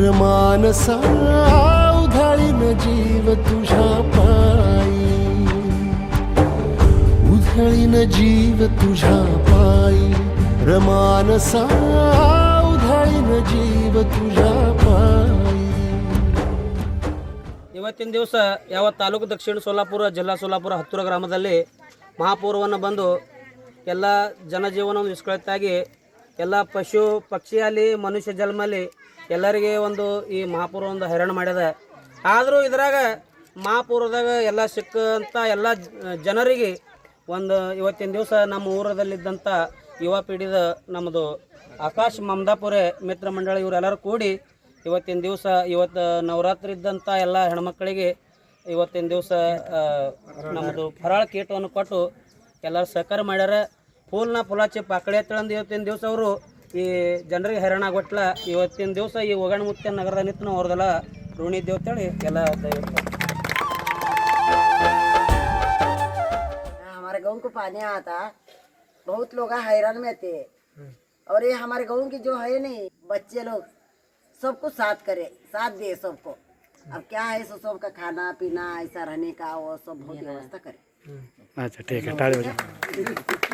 रमानसा उधळीन जीव तुझ्या पायी उधळीन जीव तुझ्या पायी रमानसा उधळीन जीव तुझ्या पायी ಇವತ್ತಿನ ದಿವಸ ಯಾವ ತಾಲೂಕು ದಕ್ಷಿಣ ಸೋಲಾಪುರ ಜಿಲ್ಲಾ ಸೋಲಾಪುರ ಹತ್ತೂರ ಗ್ರಾಮದಲ್ಲಿ ಮಹಾಪೂರ್ವವನ್ನು ಬಂದು ಎಲ್ಲ ಜನಜೀವನವನ್ನು ವಿಸ್ಕಳಿತಾಗಿ ಎಲ್ಲ ಪಶು ಪಕ್ಷಿಯಲ್ಲಿ ಮನುಷ್ಯ ಜನ್ಮಲ್ಲಿ ಎಲ್ಲರಿಗೆ ಒಂದು ಈ ಮಹಾಪೂರ್ವ ಒಂದು ಹೈರಾಣ ಮಾಡ್ಯದ. ಆದರೂ ಇದ್ರಾಗ ಮಹಾಪೂರ್ವದಾಗ ಎಲ್ಲ ಸಿಕ್ಕಂಥ ಎಲ್ಲ ಜನರಿಗೆ ಒಂದು ಇವತ್ತಿನ ದಿವಸ ನಮ್ಮ ಊರದಲ್ಲಿದ್ದಂಥ ಯುವ ಪೀಡಿದ ನಮ್ಮದು ಆಕಾಶ್ ಮಮದಾಪುರೆ ಮಿತ್ರ ಮಂಡಳಿ ಇವರೆಲ್ಲರೂ ಕೂಡಿ ಇವತ್ತಿನ ದಿವಸ ಇವತ್ತು ನವರಾತ್ರಿ ಇದ್ದಂಥ ಎಲ್ಲ ಹೆಣ್ಮಕ್ಕಳಿಗೆ ಇವತ್ತಿನ ದಿವಸ ನಮ್ಮದು ಫರಾಳ ಕೀಟವನ್ನು ಕೊಟ್ಟು ಎಲ್ಲರೂ ಸಹಕಾರ ಮಾಡ್ಯಾರ. ಫೂಲ್ನ ಫುಲಾಚಿ ಪಾಕಳಿ ಅಂತಂದು ಇವತ್ತಿನ ದಿವಸ ಅವರು ಈ ಜನರಿಗೆ ಹೈರಾಣ ಆಗೋಟ್ಲ ಇವತ್ತಿನ ದಿವಸ ಈ ಒಗಣ ಮುತ್ಯ ನಗರದ ನಿಂತು ನಾವು ಅವ್ರದೆಲ್ಲ ಋಣಿ ಇದ್ದೇವೆ ಅಂತೇಳಿ ಎಲ್ಲ ದಯವಿಟ್ಟು हमारे गाँव को पानी आता बहुत लोग हैरान में थे और ये हमारे गाँव की जो है नहीं बच्चे लोग सबको साथ करे साथ दे सबको अब क्या है सो सबका खाना पीना ऐसा रहने का वो सब बहुत व्यवस्था करे अच्छा ठीक है टाळी बजा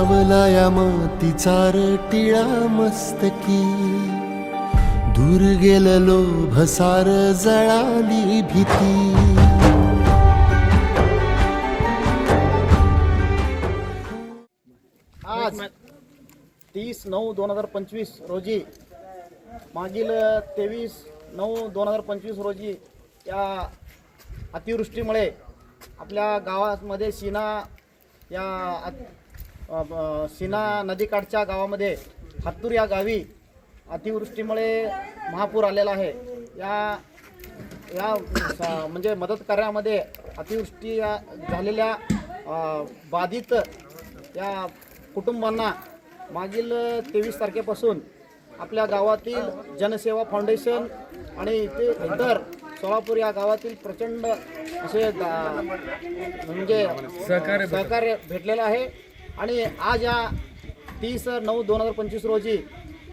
लावला या मातीचा टिळा मस्तकी. दूर गेललो भसार जळाली भीती. आज तीस नऊ दोन हजार पंचवीस रोजी मागील तेवीस नऊ दोन हजार पंचवीस रोजी या अतिवृष्टीमुळे आपल्या गावामध्ये सीना या सीना नदीकाठच्या गावामध्ये हत्तूर या गावी अतिवृष्टीमुळे महापूर आलेला आहे. या या म्हणजे मदत कार्यामध्ये अतिवृष्टी या झालेल्या बाधित या कुटुंबांना मागील तेवीस तारखेपासून आपल्या गावातील जनसेवा फाउंडेशन आणि इथे इतर सोलापूर या गावातील प्रचंड असे म्हणजे सहकार्य भेटलेलं आहे. आणि आज या तीस नऊ दोन हजार पंचवीस रोजी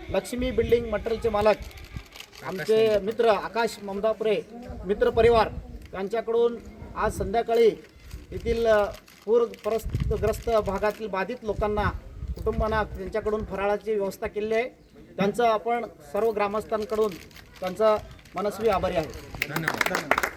लक्ष्मी बिल्डिंग मटेरियलचे मालक आमचे मित्र आकाश ममदापुरे मित्र परिवार यांच्याकडून आज संध्याकाळी येथील पूरग्रस्त भागातील बाधित लोकांना कुटुंबांना त्यांच्याकडून फराळाची व्यवस्था केलेली आहे. त्यांचं आपण सर्व ग्रामस्थांकडून त्यांचा मनस्वी आभारी आहे